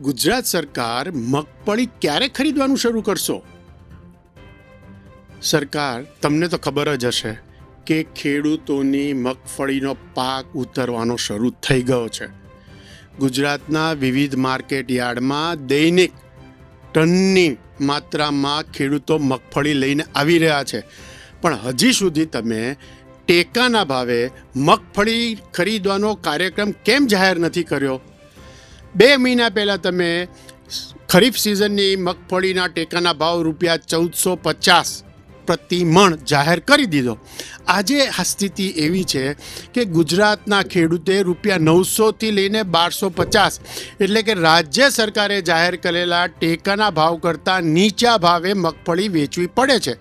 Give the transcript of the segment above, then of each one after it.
ગુજરાત સરકાર મગફળી ક્યારે ખરીદવાનું શરૂ કરશો? સરકાર, તમને તો ખબર જ હશે કે ખેડૂતોની મગફળીનો પાક ઉતરવાનો શરૂ થઈ ગયો છે. ગુજરાતના વિવિધ માર્કેટ યાર્ડમાં દૈનિક ટનની માત્રામાં ખેડૂતો મગફળી લઈને આવી રહ્યા છે. પણ હજી સુધી તમે ટેકાના ભાવે મગફળી ખરીદવાનો કાર્યક્રમ કેમ જાહેર નથી કર્યો? બે મહિના પહેલાં તમે ખરીફ સિઝનની મગફળીના ટેકાના ભાવ રૂપિયા ચૌદસો પચાસ પ્રતિ મણ જાહેર કરી દીધો. આજે આ સ્થિતિ એવી છે કે ગુજરાતના ખેડૂતે રૂપિયા નવસોથી લઈને બારસો પચાસ એટલે કે રાજ્ય સરકારે જાહેર કરેલા ટેકાના ભાવ કરતાં નીચા ભાવે મગફળી વેચવી પડે છે.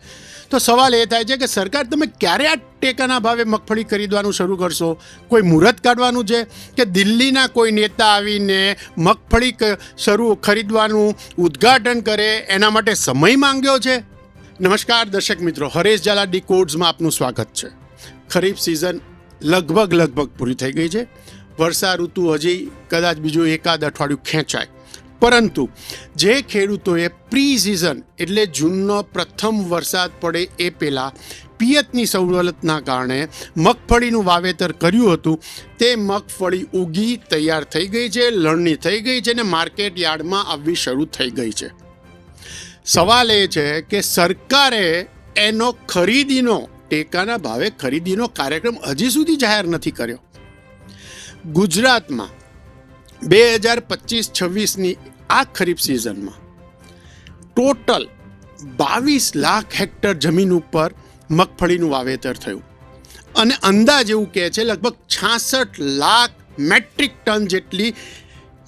તો સવાલ એ થાય છે કે સરકાર, તમે ક્યારે આ ટેકાના ભાવે મગફળી ખરીદવાનું શરૂ કરશો? કોઈ મુહૂર્ત કાઢવાનું છે કે દિલ્હીના કોઈ નેતા આવીને મગફળી શરૂ ખરીદવાનું ઉદ્ઘાટન કરે? એના માટે સમય માંગ્યો છે? નમસ્કાર દર્શક મિત્રો, હરેશ ઝાલા ડી કોડ્સમાં આપનું સ્વાગત છે. ખરીફ સિઝન લગભગ લગભગ પૂરી થઈ ગઈ છે. વર્ષા ઋતુ હજી કદાચ બીજું એકાદ અઠવાડિયું ખેંચાય. પરંતુ જે ખેડૂતોએ પ્રી સિઝન એટલે જૂનનો પ્રથમ વરસાદ પડે એ પહેલાં પિયતની સવલતના કારણે મગફળીનું વાવેતર કર્યું હતું. તે મગફળી ઉગી, તૈયાર થઈ ગઈ છે, લણણી થઈ ગઈ છે અને માર્કેટ યાર્ડમાં આવવી શરૂ થઈ ગઈ છે. સવાલ એ છે કે સરકારે એનો ખરીદીનો, ટેકાના ભાવે ખરીદીનો કાર્યક્રમ હજી સુધી જાહેર નથી કર્યો. ગુજરાતમાં બે હજાર પચીસ છવ્વીસની આ ખરીફ સિઝનમાં ટોટલ બાવીસ લાખ હેક્ટર જમીન ઉપર મગફળીનું વાવેતર થયું. અને અંદાજ એવું કહે છે, લગભગ છાસઠ લાખ મેટ્રિક ટન જેટલી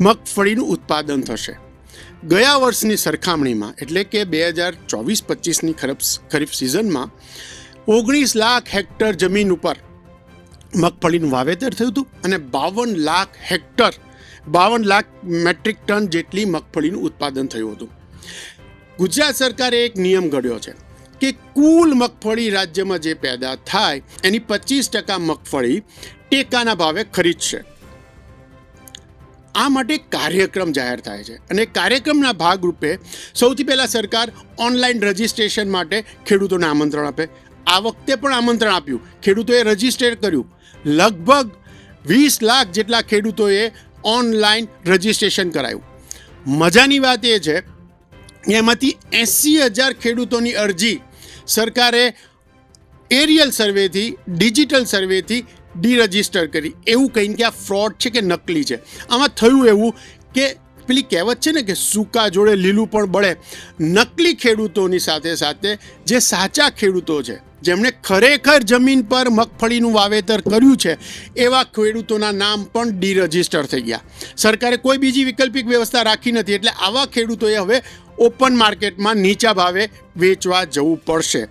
મગફળીનું ઉત્પાદન થશે. ગયા વર્ષની સરખામણીમાં, એટલે કે બે હજાર ચોવીસ પચીસની ખરફ ખરીફ સિઝનમાં ઓગણીસ લાખ હેક્ટર જમીન ઉપર મગફળીનું વાવેતર થયું હતું અને બાવન લાખ હેક્ટર બાવન લાખ મેટ્રિક ટન જેટલી મગફળીનું ઉત્પાદન થયું હતું. ગુજરાત સરકારે એક નિયમ ઘડ્યો છે કે કુલ મગફળી રાજ્યમાં જે પેદા થાય, એની પચીસ ટકા મગફળી ટેકાના ભાવે ખરીદશે. આ માટે કાર્યક્રમ જાહેર થાય છે અને કાર્યક્રમના ભાગરૂપે સૌથી પહેલાં સરકાર ઓનલાઈન રજિસ્ટ્રેશન માટે ખેડૂતોને આમંત્રણ આપે. આ વખતે પણ આમંત્રણ આપ્યું. ખેડૂતોએ રજિસ્ટર કર્યું. લગભગ વીસ લાખ જેટલા ખેડૂતોએ ઓનલાઈન રજિસ્ટ્રેશન કરાયું. મજાની વાત એ છે કે એમાંથી એંસી હજાર ખેડૂતોની અરજી સરકારે એરિયલ સર્વેથી, ડિજિટલ સર્વેથી ડીરજિસ્ટર કરી. એવું કહીને કે આ ફ્રોડ છે કે નકલી છે? આમાં થયું એવું કે પેલી કહેવત છે ને કે સૂકા જોડે લીલું પણ બળે. નકલી ખેડૂતોની સાથે સાથે જે સાચા ખેડૂતો છે જેમણે ખરેખર જમીન પર મગફળીનું વાવેતર કર્યું છે, એવા ખેડૂતોના નામ પણ ડીરજિસ્ટર થઈ ગયા. સરકારે કોઈ બીજી વૈકલ્પિક વ્યવસ્થા રાખી નથી, એટલે આવા ખેડૂતોએ હવે ઓપન માર્કેટમાં નીચા ભાવે વેચવા જવું પડશે.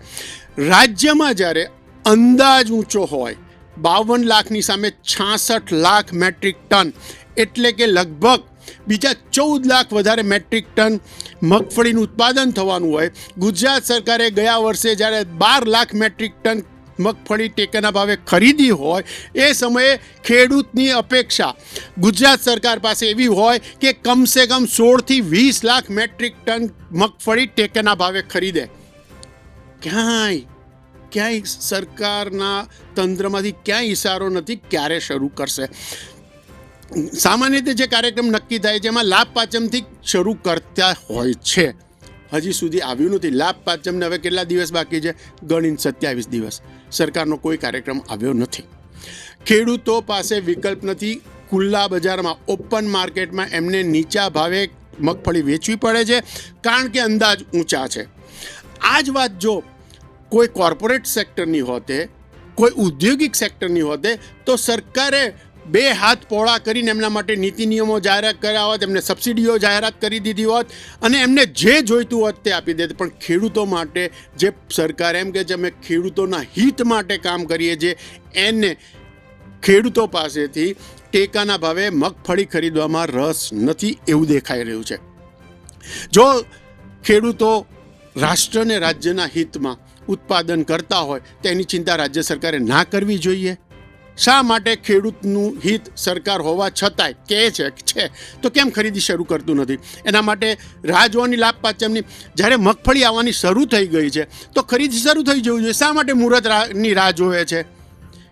રાજ્યમાં જ્યારે અંદાજ ઊંચો હોય, બાવન લાખની સામે છાસઠ લાખ મેટ્રિક ટન, એટલે કે લગભગ બીજા ચૌદ લાખ વધારે મેટ્રિક ટન મગફળીનું ઉત્પાદન થવાનું હોય. ગુજરાત સરકારે ગયા વર્ષે જ્યારે બાર લાખ મેટ્રિક ટન મગફળી ટેકાના ભાવે ખરીદી હોય, એ સમયે ખેડૂતની અપેક્ષા ગુજરાત સરકાર પાસે એવી હોય કે કમસે કમ સોળથી વીસ લાખ મેટ્રિક ટન મગફળી ટેકાના ભાવે ખરીદે. ક્યાંય ક્યાંય સરકારના તંત્રમાંથી ક્યાંય ઇશારો નથી, ક્યારે શરૂ કરશે? સામાન્ય રીતે જે કાર્યક્રમ નક્કી થાય છે, એમાં લાભ પાંચમથી શરૂ કરતા હોય છે. હજી સુધી આવ્યું નથી. લાભ પાંચમને હવે કેટલા દિવસ બાકી છે? ગણીને સત્યાવીસ દિવસ. સરકારનો કોઈ કાર્યક્રમ આવ્યો નથી. ખેડૂતો પાસે વિકલ્પ નથી. ખુલ્લા બજારમાં, ઓપન માર્કેટમાં એમને નીચા ભાવે મગફળી વેચવી પડે છે, કારણ કે અંદાજ ઊંચા છે. આ જ વાત જો કોઈ કોર્પોરેટ સેક્ટરની હોતે, કોઈ ઔદ્યોગિક સેક્ટરની હોતે, તો સરકારે બે હાથ પહોળા કરીને એમના માટે નીતિ નિયમો જાહેરાત કર્યા હોત, એમને સબસિડીઓ જાહેરાત કરી દીધી હોત અને એમને જે જોઈતું હોત તે આપી દેત. પણ ખેડૂતો માટે જે સરકાર એમ કે છે, અમે ખેડૂતોના હિત માટે કામ કરીએ છીએ, એને ખેડૂતો પાસેથી ટેકાના ભાવે મગફળી ખરીદવામાં રસ નથી એવું દેખાઈ રહ્યું છે. જો ખેડૂતો રાષ્ટ્ર અને રાજ્યના હિતમાં ઉત્પાદન કરતા હોય તેની ચિંતા રાજ્ય સરકારે ના કરવી જોઈએ? શા માટે ખેડૂતનું હિત સરકાર હોવા છતાંય કહે છે છે, તો કેમ ખરીદી શરૂ કરતું નથી? એના માટે રાહ જોવાની લાભ પાચમની જ્યારે મગફળી આવવાની શરૂ થઈ ગઈ છે, તો ખરીદી શરૂ થઈ જવું જોઈએ. શા માટે મુહૂર્તની રાહ જોવે છે?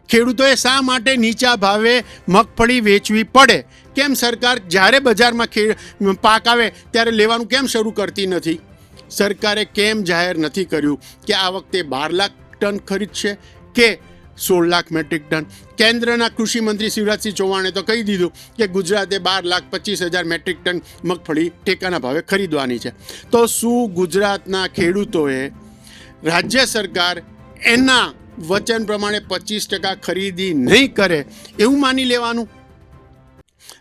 ખેડૂતોએ શા માટે નીચા ભાવે મગફળી વેચવી પડે? કેમ સરકાર જ્યારે બજારમાં પાક આવે ત્યારે લેવાનું કેમ શરૂ કરતી નથી? સરકારે કેમ જાહેર નથી કર્યું કે આ વખતે બાર લાખ ટન ખરીદશે કે સોળ લાખ મેટ્રિક ટન. કેન્દ્રના કૃષિમંત્રી શિવરાજસિંહ ચૌહાણે તો કહી દીધું કે ગુજરાતે બાર લાખ પચીસ હજાર મેટ્રિક ટન મગફળી ટેકાના ભાવે ખરીદવાની છે. તો શું ગુજરાતના ખેડૂતોએ રાજ્ય સરકાર એના વચન પ્રમાણે પચીસ ટકા ખરીદી નહીં કરે એવું માની લેવાનું?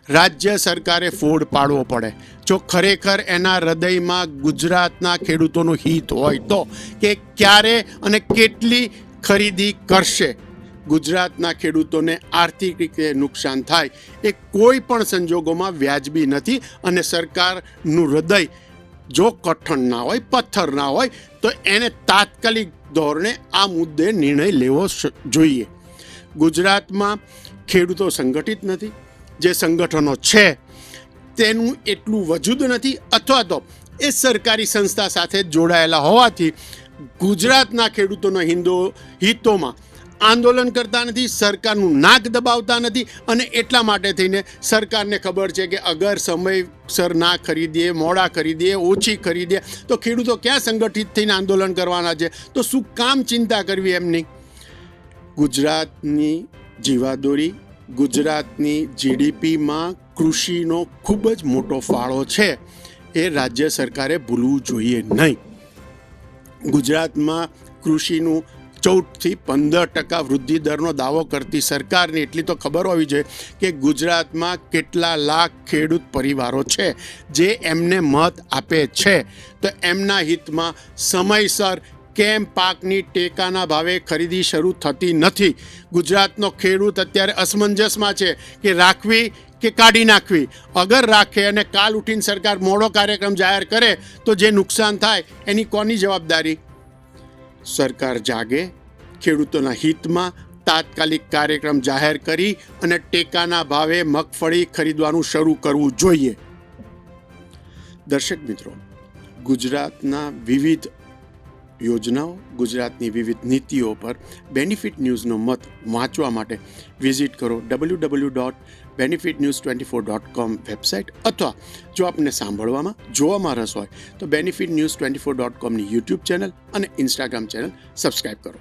રાજ્ય સરકારે ફોડ પાડવો પડે. જો ખરેખર એના હૃદયમાં ગુજરાતના ખેડૂતોનું હિત હોય તો કે ક્યારે અને કેટલી ખરીદી કરશે. ગુજરાતના ખેડૂતોને આર્થિક રીતે નુકસાન થાય એ કોઈ પણ સંજોગોમાં વ્યાજબી નથી અને સરકારનું હૃદય જો કઠણ ના હોય, પથ્થર ના હોય, તો એને તાત્કાલિક ધોરણે આ મુદ્દે નિર્ણય લેવો જોઈએ. ગુજરાતમાં ખેડૂતો સંગઠિત નથી. જે સંગઠનો છે, તેનું એટલું વજૂદ નથી અથવા તો એ સરકારી સંસ્થા સાથે જોડાયેલા હોવાથી ગુજરાતના ખેડૂતોના હિન્દો હિતોમાં આંદોલન કરતા નથી, સરકારનું નાક દબાવતા નથી અને એટલા માટે થઈને સરકારને ખબર છે કે અગર સમયસર ના ખરીદીએ, મોડા ખરીદીએ, ઓછી ખરીદીએ, તો ખેડૂતો ક્યાં સંગઠિત થઈને આંદોલન કરવાના છે? તો શું કામ ચિંતા કરવી એમની? ગુજરાતની જીવાદોરી, ગુજરાતની જીડીપીમાં કૃષિનો ખૂબ જ મોટો ફાળો છે. એ રાજ્ય સરકારે ભૂલવું જોઈએ નહીં. ગુજરાતમાં કૃષિનું ચૌદથી પંદર ટકા વૃદ્ધિ દરનો દાવો કરતી સરકારને એટલી તો ખબર હોવી જોઈએ કે ગુજરાતમાં કેટલા લાખ ખેડૂત પરિવારો છે. જે એમને મત આપે છે. તો એમના હિતમાં સમયસર કેમ પાકની ટેકાના ભાવે ખરીદી શરૂ થતી નથી? ગુજરાતનો ખેડૂત અત્યારે અસમંજસમાં છે કે રાખવી કે કાઢી નાખવી. અગર રાખે અને કાલ ઉઠીને સરકાર મોડો કાર્યક્રમ જાહેર કરે તો જે નુકસાન થાય એની કોની જવાબદારી? સરકાર જાગે, ખેડૂતોના હિતમાં તાત્કાલિક કાર્યક્રમ જાહેર કરી અને ટેકાના ભાવે મગફળી ખરીદવાનું શરૂ કરવું જોઈએ. દર્શક મિત્રો, ગુજરાતના વિવિધ યોજનાઓ ગુજરાતની વિવિધ નીતિઓ પર બેનિફિટ ન્યૂઝનો મત વાંચવા માટે વિઝિટ કરો W W dot benefit news twenty four dot com website અથવા જો આપને સાંભળવામાં જોવામાં રસ હોય તો benefit news twenty four dot કોમની YouTube channel અને ઇન્સ્ટાગ્રામ ચેનલ સબસ્ક્રાઇબ કરો.